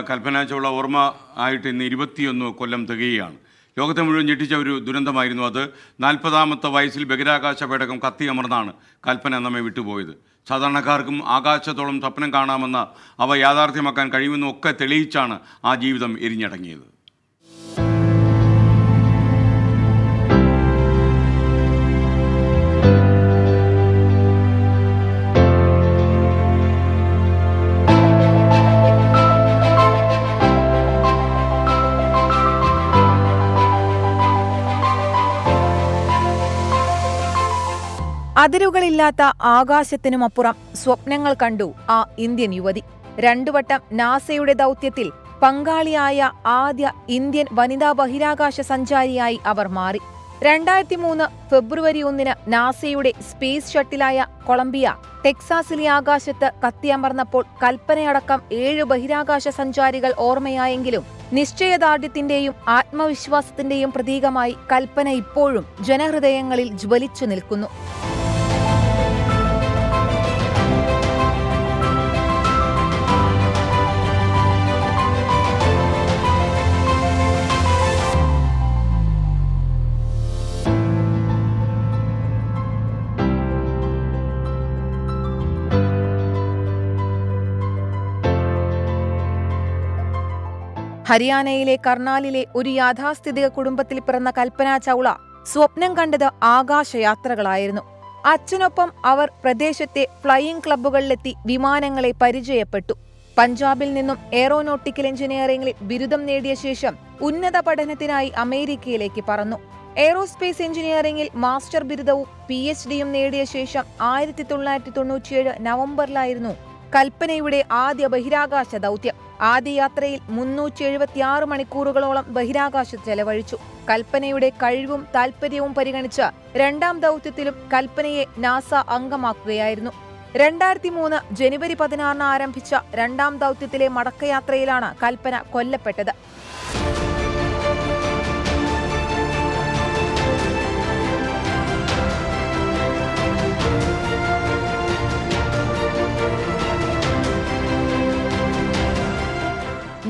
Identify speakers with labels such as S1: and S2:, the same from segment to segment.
S1: കൽപ്പന ചൗള ഓർമ്മ ആയിട്ട് ഇന്ന് ഇരുപത്തിയൊന്ന് കൊല്ലം തികയുകയാണ്. ലോകത്തെ മുഴുവൻ ഞെട്ടിച്ച ഒരു ദുരന്തമായിരുന്നു അത്. നാൽപ്പതാമത്തെ വയസ്സിൽ ബഹിരാകാശ പേടകം കത്തി അമർന്നാണ് കൽപ്പന നമ്മെ വിട്ടുപോയത്. സാധാരണക്കാർക്കും ആകാശത്തോളം സ്വപ്നം കാണാമെന്ന അവ യാഥാർത്ഥ്യമാക്കാൻ കഴിയുമെന്നും ഒക്കെ തെളിയിച്ചാണ് ആ ജീവിതം എരിഞ്ഞടങ്ങിയത്.
S2: അതിരുകളില്ലാത്ത ആകാശത്തിനുമപ്പുറം സ്വപ്നങ്ങൾ കണ്ടു ആ ഇന്ത്യൻ യുവതി. രണ്ടു വട്ടം നാസയുടെ ദൗത്യത്തിൽ പങ്കാളിയായ ആദ്യ ഇന്ത്യൻ വനിതാ ബഹിരാകാശ സഞ്ചാരിയായി അവർ മാറി. രണ്ടായിരത്തി മൂന്ന് ഫെബ്രുവരി ഒന്നിന് നാസയുടെ സ്പേസ് ഷട്ടിലായ കൊളംബിയ ടെക്സാസിലെ ആകാശത്ത് കത്തിയമർന്നപ്പോൾ കൽപ്പനയടക്കം ഏഴ് ബഹിരാകാശ സഞ്ചാരികൾ ഓർമ്മയായെങ്കിലും നിശ്ചയദാർഢ്യത്തിന്റെയും ആത്മവിശ്വാസത്തിന്റെയും പ്രതീകമായി കൽപ്പന ഇപ്പോഴും ജനഹൃദയങ്ങളിൽ ജ്വലിച്ചു നിൽക്കുന്നു. ഹരിയാനയിലെ കർണാലിലെ ഒരു യാഥാസ്ഥിതിക കുടുംബത്തിൽ പിറന്ന കൽപ്പന ചൗള സ്വപ്നം കണ്ടത് ആകാശയാത്രകളായിരുന്നു. അച്ഛനൊപ്പം അവർ പ്രദേശത്തെ ഫ്ലൈയിംഗ് ക്ലബ്ബുകളിലെത്തി വിമാനങ്ങളെ പരിചയപ്പെട്ടു. പഞ്ചാബിൽ നിന്നും എയറോനോട്ടിക്കൽ എഞ്ചിനീയറിംഗിൽ ബിരുദം നേടിയ ശേഷം ഉന്നത പഠനത്തിനായി അമേരിക്കയിലേക്ക് പറന്നു. എയറോസ്പേസ് എഞ്ചിനീയറിംഗിൽ മാസ്റ്റർ ബിരുദവും പി എച്ച് ഡിയും നേടിയ ശേഷം ആയിരത്തി തൊള്ളായിരത്തി തൊണ്ണൂറ്റിയേഴ് നവംബറിലായിരുന്നു കൽപ്പനയുടെ ആദ്യ ബഹിരാകാശ ദൗത്യം. ആദ്യ യാത്രയിൽ മുന്നൂറ്റി എഴുപത്തിയാറ് മണിക്കൂറുകളോളം ബഹിരാകാശത്ത് ചെലവഴിച്ചു. കൽപ്പനയുടെ കഴിവും താൽപര്യവും പരിഗണിച്ച് രണ്ടാം ദൗത്യത്തിലും കൽപ്പനയെ നാസ അംഗമാക്കുകയായിരുന്നു. രണ്ടായിരത്തി മൂന്ന് ജനുവരി പതിനാറിന് ആരംഭിച്ച രണ്ടാം ദൗത്യത്തിലെ മടക്കയാത്രയിലാണ് കൽപ്പന കൊല്ലപ്പെട്ടത്.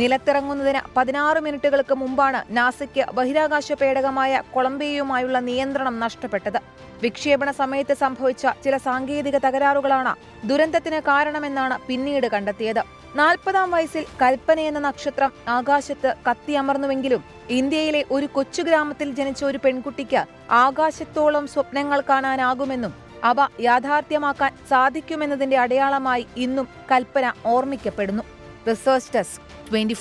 S2: നിലത്തിറങ്ങുന്നതിന് പതിനാറ് മിനിറ്റുകൾക്ക് മുമ്പാണ് നാസയ്ക്ക് ബഹിരാകാശ പേടകമായ കൊളംബിയയുമായുള്ള നിയന്ത്രണം നഷ്ടപ്പെട്ടത്. വിക്ഷേപണ സമയത്ത് സംഭവിച്ച ചില സാങ്കേതിക തകരാറുകളാണ് ദുരന്തത്തിന് കാരണമെന്നാണ് പിന്നീട് കണ്ടെത്തിയത്. നാൽപ്പതാം വയസ്സിൽ കൽപ്പന എന്ന നക്ഷത്രം ആകാശത്ത് കത്തിയമർന്നുവെങ്കിലും ഇന്ത്യയിലെ ഒരു കൊച്ചു ഗ്രാമത്തിൽ ജനിച്ച ഒരു പെൺകുട്ടിക്ക് ആകാശത്തോളം സ്വപ്നങ്ങൾ കാണാനാകുമെന്നും അവ യാഥാർത്ഥ്യമാക്കാൻ സാധിക്കുമെന്നതിന്റെ അടയാളമായി ഇന്നും കൽപ്പന ഓർമ്മിക്കപ്പെടുന്നു. Research desk twenty